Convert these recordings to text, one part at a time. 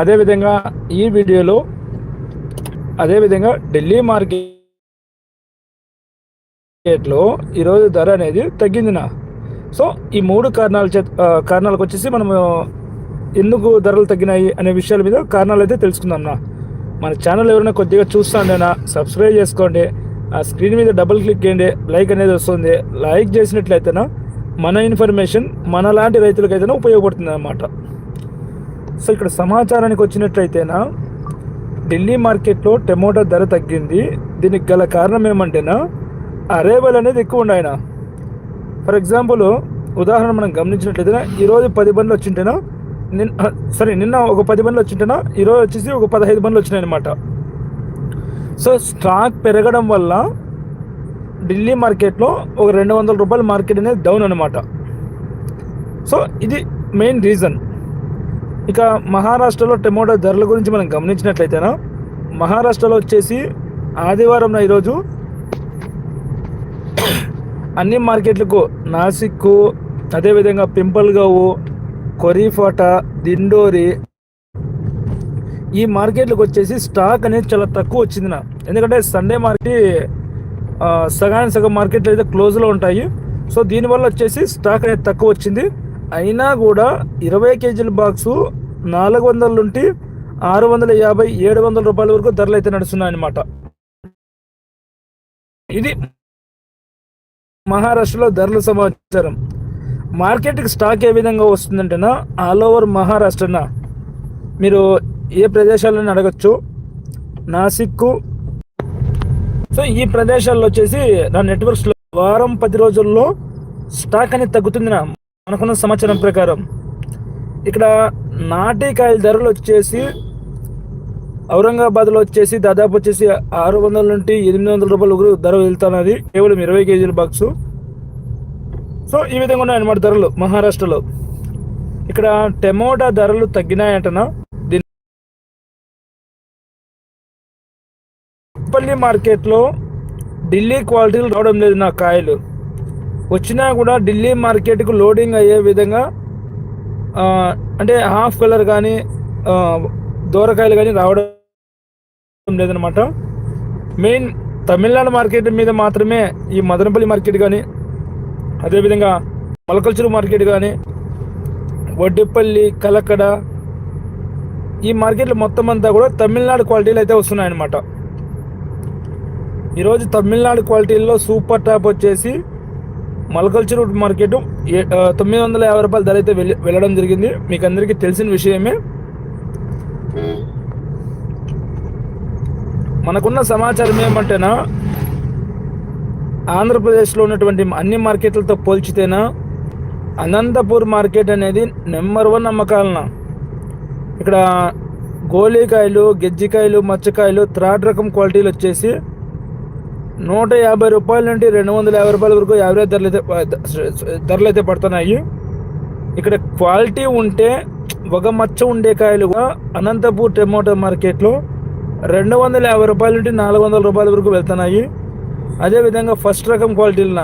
అదేవిధంగా ఈ వీడియోలో అదేవిధంగా ఢిల్లీ మార్కెట్లో ఈరోజు ధర అనేది తగ్గిందినా. సో ఈ మూడు కారణాల చే కారణాలకు వచ్చేసి మనము ఎందుకు ధరలు తగ్గినాయి అనే విషయాల మీద కారణాలు అయితే తెలుసుకుందాం మన ఛానల్ ఎవరైనా కొద్దిగా చూస్తాండేనా సబ్స్క్రైబ్ చేసుకోండి. ఆ స్క్రీన్ మీద డబుల్ క్లిక్ చేయండి. లైక్ అనేది వస్తుంది. లైక్ చేసినట్లయితేనా మన ఇన్ఫర్మేషన్ మన లాంటి రైతులకైతేనే ఉపయోగపడుతుంది అన్నమాట సో ఇక్కడ సమాచారానికి వచ్చినట్లయితేనా ఢిల్లీ మార్కెట్లో టమోటా ధర తగ్గింది. దీనికి గల కారణం ఏమంటేనా అరేవల్ అనేది ఎక్కువ ఉన్నాయన ఫర్ ఎగ్జాంపుల్ ఉదాహరణ మనం గమనించినట్లయితే ఈరోజు పది బండ్లు వచ్చింటేనా నిన్న సరే నిన్న ఒక పది బండ్లు వచ్చింటేనా ఈరోజు వచ్చేసి ఒక పదహైదు బండ్లు వచ్చినాయి అనమాట సో స్టాక్ పెరగడం వల్ల ఢిల్లీ మార్కెట్లో ఒక రెండు వందల రూపాయల మార్కెట్ అనేది డౌన్ అనమాట సో ఇది మెయిన్ రీజన్. ఇక మహారాష్ట్రలో టమోటా ధరల గురించి మనం గమనించినట్లయితేనా మహారాష్ట్రలో వచ్చేసి ఆదివారం ఈరోజు అన్ని మార్కెట్లకు నాసిక్కు అదేవిధంగా పింపల్గావు కొరీఫోట దిండోరి ఈ మార్కెట్లకు వచ్చేసి స్టాక్ అనేది చాలా తక్కువ వచ్చింది నా. ఎందుకంటే సండే మార్కెట్ సగానికి సగం మార్కెట్లు అయితే క్లోజ్లో ఉంటాయి. సో దీనివల్ల వచ్చేసి స్టాక్ అనేది తక్కువ వచ్చింది. అయినా కూడా ఇరవై కేజీల బాక్సు నాలుగు వందల నుండి ఆరు వందల యాభై ఏడు వందల రూపాయల వరకు ధరలు అయితే నడుస్తున్నాయి అనమాట ఇది మహారాష్ట్రలో ధరల సమాచారం. మార్కెట్కి స్టాక్ ఏ విధంగా వస్తుందంటేనా ఆల్ ఓవర్ మహారాష్ట్రనా? మీరు ఏ ప్రదేశాలను అడగచ్చు. నాసిక్ సో ఈ ప్రదేశాల్లో వచ్చేసి నా నెట్వర్క్స్లో వారం పది రోజుల్లో స్టాక్ అనేది తగ్గుతుంది నా మనకున్న సమాచారం ప్రకారం ఇక్కడ నాటికాయల ధరలు వచ్చేసి ఔరంగాబాద్లో వచ్చేసి దాదాపు వచ్చేసి ఆరు వందల నుండి ఎనిమిది వందల రూపాయలు ధర వెళ్తున్నది. కేవలం ఇరవై కేజీల బాక్సు. సో ఈ విధంగా ఉన్నాయి అన్నమాట ధరలు మహారాష్ట్రలో. ఇక్కడ టమోటా ధరలు తగ్గినాయంటనా? దీని పల్లి మార్కెట్లో ఢిల్లీ క్వాలిటీలు రావడం లేదు నా కాయలు. వచ్చినా కూడా ఢిల్లీ మార్కెట్కు లోడింగ్ అయ్యే విధంగా అంటే హాఫ్ కలర్ కానీ దూరకాయలు కానీ రావడం లేదనమాట మెయిన్ తమిళనాడు మార్కెట్ మీద మాత్రమే ఈ మదనపల్లి మార్కెట్ కానీ అదేవిధంగా మొలకల్చూరు మార్కెట్ కానీ వడ్డిపల్లి కలకడ ఈ మార్కెట్లు మొత్తం అంతా కూడా తమిళనాడు క్వాలిటీలు అయితే వస్తున్నాయన్నమాట. ఈరోజు తమిళనాడు క్వాలిటీల్లో సూపర్ టాప్ వచ్చేసి మలకల్చర్ మార్కెట్ తొమ్మిది వందల యాభై రూపాయల ధర అయితే వెళ్ళి వెళ్ళడం జరిగింది. మీకు అందరికీ తెలిసిన విషయమే. మనకున్న సమాచారం ఏమంటేనా ఆంధ్రప్రదేశ్లో ఉన్నటువంటి అన్ని మార్కెట్లతో పోల్చితేనా అనంతపూర్ మార్కెట్ అనేది నెంబర్ వన్ అమ్మకాలన. ఇక్కడ గోళీకాయలు గెజ్జికాయలు మచ్చకాయలు త్రాడ్ రకం క్వాలిటీలు వచ్చేసి నూట యాభై రూపాయల నుండి రెండు వందల యాభై రూపాయల వరకు యావరేజ్ ధరలు అయితే ధరలు అయితే పడుతున్నాయి. ఇక్కడ క్వాలిటీ ఉంటే ఒక మచ్చ ఉండే కాయలు అనంతపూర్ టమోటో మార్కెట్లో రెండు వందల యాభై రూపాయల నుండి నాలుగు వందల రూపాయల వరకు వెళ్తున్నాయి. అదేవిధంగా ఫస్ట్ రకం క్వాలిటీలన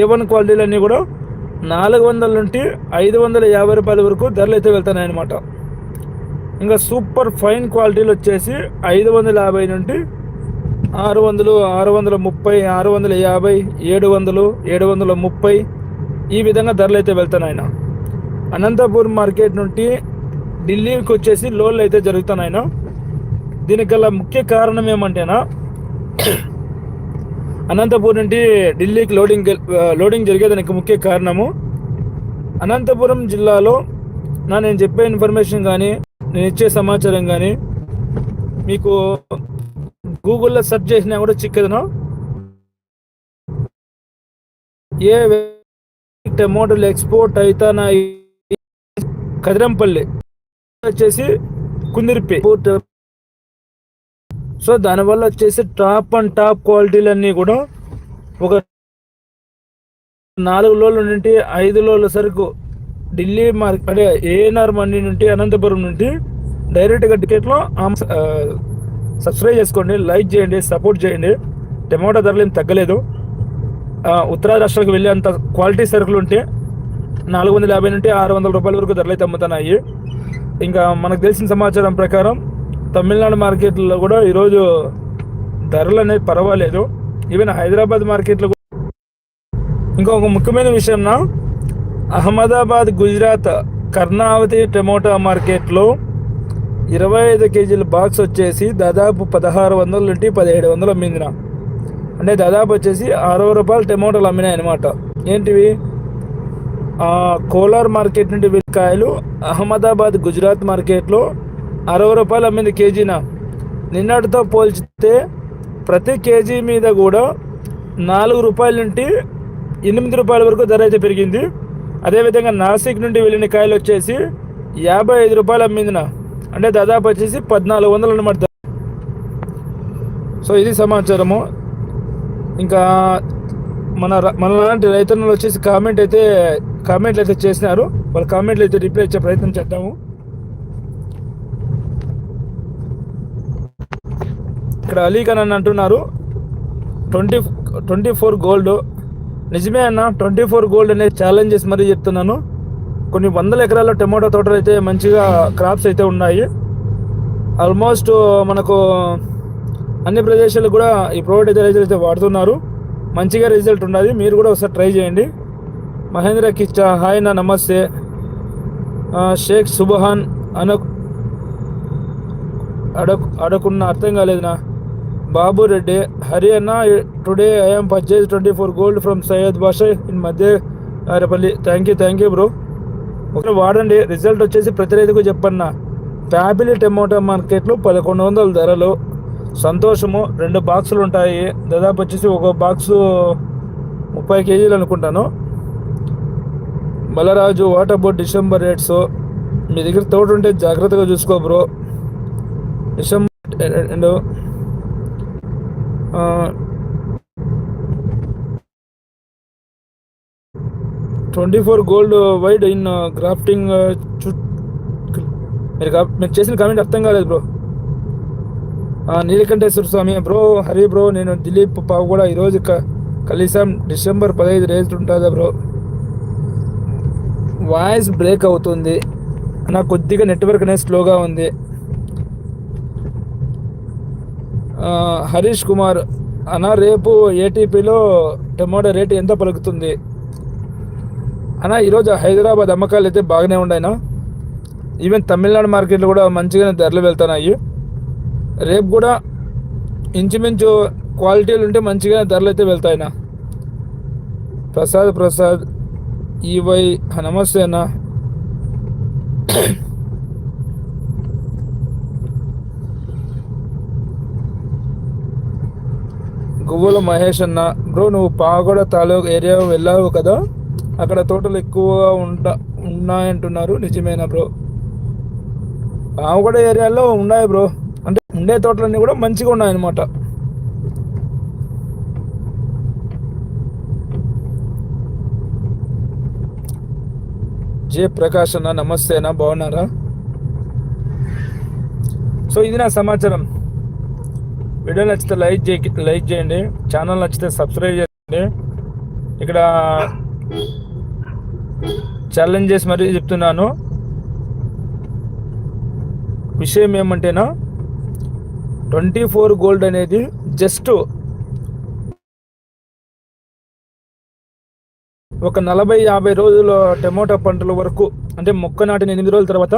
ఏ వన్ క్వాలిటీలు అన్నీ కూడా నాలుగు వందల నుండి ఐదు వందల యాభై రూపాయల వరకు ధరలు అయితే వెళ్తున్నాయి అనమాట ఇంకా సూపర్ ఫైన్ క్వాలిటీలు వచ్చేసి ఐదు వందల యాభై నుండి ఆరు వందలు ఆరు వందల ముప్పై ఆరు వందల యాభై ఏడు వందలు ఏడు వందల ముప్పై ఈ విధంగా ధరలు అయితే వెళ్తానాయన అనంతపూర్ మార్కెట్ నుండి ఢిల్లీకి వచ్చేసి లోన్లు అయితే జరుగుతున్నాయన దీనికి గల ముఖ్య కారణం ఏమంటేనా అనంతపూర్ నుండి ఢిల్లీకి లోడింగ్ లోడింగ్ జరిగేదానికి ముఖ్య కారణము అనంతపురం జిల్లాలో నా నేను చెప్పే ఇన్ఫర్మేషన్ కానీ నేను ఇచ్చే సమాచారం కానీ మీకు గూగుల్లో సెర్చ్ చేసినా కూడా చిక్కదును. ఏ టమోటాలు ఎక్స్పోర్ట్ అవుతాయి కదిరంపల్లి? వచ్చేసి కుందిరిపి. సో దానివల్ల వచ్చేసి టాప్ అండ్ టాప్ క్వాలిటీలన్నీ కూడా ఒక నాలుగు లోన్ల నుండి ఐదు లోళ్ళ సరుకు ఢిల్లీ మార్కెట్ అంటే ఏఎన్ఆర్ మండి నుండి అనంతపురం నుండి డైరెక్ట్గా టికెట్లో సబ్స్క్రైబ్ చేసుకోండి లైక్ చేయండి సపోర్ట్ చేయండి. టమాటా ధరలు ఏం తగ్గలేదు. ఉత్తరాది రాష్ట్రాలకు వెళ్ళేంత క్వాలిటీ సరుకులు ఉంటే నాలుగు వందల యాభై నుండి ఆరు వందల రూపాయల వరకు ధరలు అయితే అమ్ముతున్నాయి. ఇంకా మనకు తెలిసిన సమాచారం ప్రకారం తమిళనాడు మార్కెట్లో కూడా ఈరోజు ధరలు అనేవి పర్వాలేదు. ఈవెన్ హైదరాబాద్ మార్కెట్లో ఇంకొక ముఖ్యమైన విషయం అహ్మదాబాద్ గుజరాత్ కర్ణావతి టమోటా మార్కెట్లో ఇరవై ఐదు కేజీల బాక్స్ వచ్చేసి దాదాపు పదహారు వందల నుండి పదిహేడు వందలు అమ్మిందిన అంటే దాదాపు వచ్చేసి అరవై రూపాయలు టమోటాలు అమ్మినాయి అనమాట ఏంటివి? కోలార్ మార్కెట్ నుండి కాయలు అహ్మదాబాద్ గుజరాత్ మార్కెట్లో అరవై రూపాయలు అమ్మింది కేజీన నిన్నటితో పోల్చితే ప్రతి కేజీ మీద కూడా నాలుగు రూపాయల నుండి ఎనిమిది రూపాయల వరకు ధర అయితే పెరిగింది. అదేవిధంగా నాసిక్ నుండి వెళ్ళిన కాయలు వచ్చేసి యాభై ఐదు రూపాయలు అమ్మిందిన అంటే దాదాపు వచ్చేసి పద్నాలుగు వందలు అనమాట సో ఇది సమాచారము. ఇంకా మన మన లాంటి రైతన్నలు వచ్చేసి కామెంట్ అయితే కామెంట్లు అయితే చేసినారు. వాళ్ళ కామెంట్లు అయితే రిప్లై ఇచ్చే ప్రయత్నం చేద్దాము. ఇక్కడ అలీఖాన్ అని అంటున్నారు. Twenty twenty four gold. నిజమే అన్న ట్వంటీ ఫోర్ గోల్డ్ అనేది ఛాలెంజెస్ మరీ చెప్తున్నాను. కొన్ని వందల ఎకరాల టమాటో తోటలు అయితే మంచిగా క్రాప్స్ అయితే ఉన్నాయి. ఆల్మోస్ట్ uh, మనకు అన్ని ప్రదేశాలు కూడా ఈ ప్రోడక్ట్ అయితే రైతులు అయితే వాడుతున్నారు. మంచిగా రిజల్ట్ ఉన్నది. మీరు కూడా ఒకసారి ట్రై చేయండి. మహేంద్ర కిచ్చా హాయ్ నా నమస్తే. షేక్ సుబహాన్ అన అడకు అడకున్న అర్థం కాలేదునా? Babu Reddy Haryana today I'm purchase twenty four gold from Syed Basha in మధ్య Arepalli thank you thank you bro ఒకటి వాడండి. రిజల్ట్ వచ్చేసి ప్రతి రైతుకు చెప్పన్నా ఫ్యాబిలీ టమోటా మార్కెట్లో పదకొండు వందల ధరలు. సంతోషము రెండు బాక్సులు ఉంటాయి. దాదాపు వచ్చేసి ఒక బాక్సు ముప్పై కేజీలు అనుకుంటాను. Balaraju water board December rates. మీ దగ్గర తోట ఉంటే జాగ్రత్తగా చూసుకో bro. December and twenty four gold wide in uh, grafting uh, మీరు మీరు చేసిన కామెంట్ అర్థం కాలేదు bro Neelakanteshwara Swamy bro Hari bro నేను దిలీప్ పావు కూడా ఈరోజు కలిసాం. డిసెంబర్ పదహైదు రేజ్ ఉంటుందా బ్రో వాయిస్ బ్రేక్ అవుతుంది. నాకు కొద్దిగా నెట్వర్క్ అనేది స్లోగా ఉంది. హరీష్ కుమార్ అన్న రేపు ఏటీపీలో టమోటా రేటు ఎంత పలుకుతుంది? అన్న ఈరోజు హైదరాబాద్ అమ్మకాలు అయితే బాగానే ఉన్నాయినా ఈవెన్ తమిళనాడు మార్కెట్లో కూడా మంచిగానే ధరలు వెళ్తున్నాయి. రేపు కూడా ఇంచుమించు క్వాలిటీలు ఉంటే మంచిగానే ధరలు అయితే వెళ్తాయినా ప్రసాద్ ప్రసాద్ ఈవై నమస్తే అన్న. గువ్వల మహేష్ అన్న బ్రో నువ్వు పాగోడ తాలూకు ఏరియా వెళ్ళావు కదా? అక్కడ తోటలు ఎక్కువగా ఉంటా ఉన్నాయంటున్నారు. నిజమేనా బ్రో? పావుగడ ఏరియాలో ఉన్నాయి బ్రో. అంటే ఉండే తోటలన్నీ కూడా మంచిగా ఉన్నాయన్నమాట. జే ప్రకాష్ అన్న నమస్తేనా? బాగున్నారా? సో ఇది నా సమాచారం. వీడియో నచ్చితే లైక్ చే లైక్ చేయండి. ఛానల్ నచ్చితే సబ్స్క్రైబ్ చేయండి. ఇక్కడ ఛాలెంజెస్ మరీ చెప్తున్నాను. విషయం ఏమంటేనా ట్వంటీ ఫోర్ గోల్డ్ అనేది జస్ట్ ఒక నలభై యాభై రోజుల టమోటా పంటల వరకు అంటే మొక్క నాటిన ఎనిమిది రోజుల తర్వాత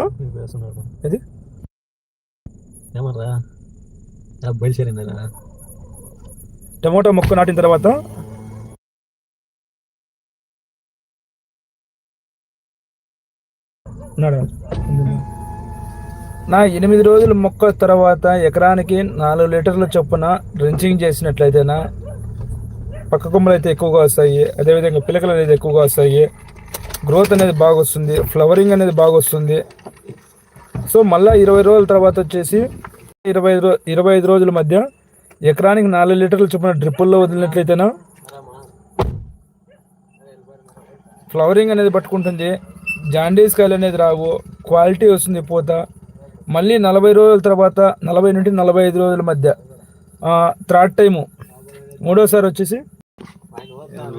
ఇది టమోటా మొక్క నాటిన తర్వాత నా ఎనిమిది రోజుల మొక్క తర్వాత ఎకరానికి నాలుగు లీటర్ల చొప్పున డ్రించింగ్ చేసినట్లయితేనా? పక్క కొమ్మలు అయితే ఎక్కువగా వస్తాయి. అదేవిధంగా పిలకలు అనేది ఎక్కువగా వస్తాయి. గ్రోత్ అనేది బాగా వస్తుంది ఫ్లవరింగ్ అనేది బాగా వస్తుంది సో మళ్ళీ ఇరవై రోజుల తర్వాత వచ్చేసి ఇరవై ఐదు ఇరవై ఐదు రోజుల మధ్య ఎకరానికి నాలుగు లీటర్ల చొప్పున డ్రిప్పుల్లో వదిలినట్లయితేనా? ఫ్లవరింగ్ అనేది పట్టుకుంటుంది. జాండీస్ కాయలు అనేది రావు క్వాలిటీ వస్తుంది పూత. మళ్ళీ నలభై రోజుల తర్వాత నలభై నుండి నలభై ఐదు రోజుల మధ్య థర్డ్ టైము. మూడోసారి వచ్చేసి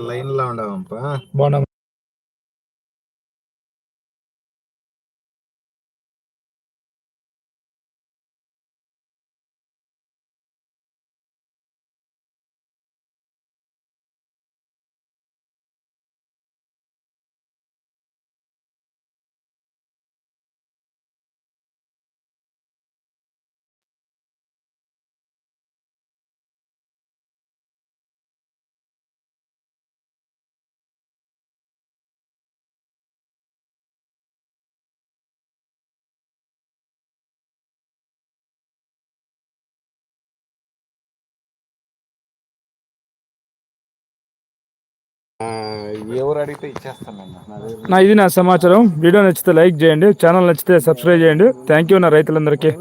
లైన్లో ఉండవా బాగున్నా ఎవరు అడిగితే ఇచ్చేస్తాను నా నా ఇది నా సమాచారం. వీడియో నచ్చితే లైక్ చేయండి. ఛానల్ నచ్చితే సబ్స్క్రైబ్ చేయండి. థ్యాంక్ యూ నా రైతులందరికీ.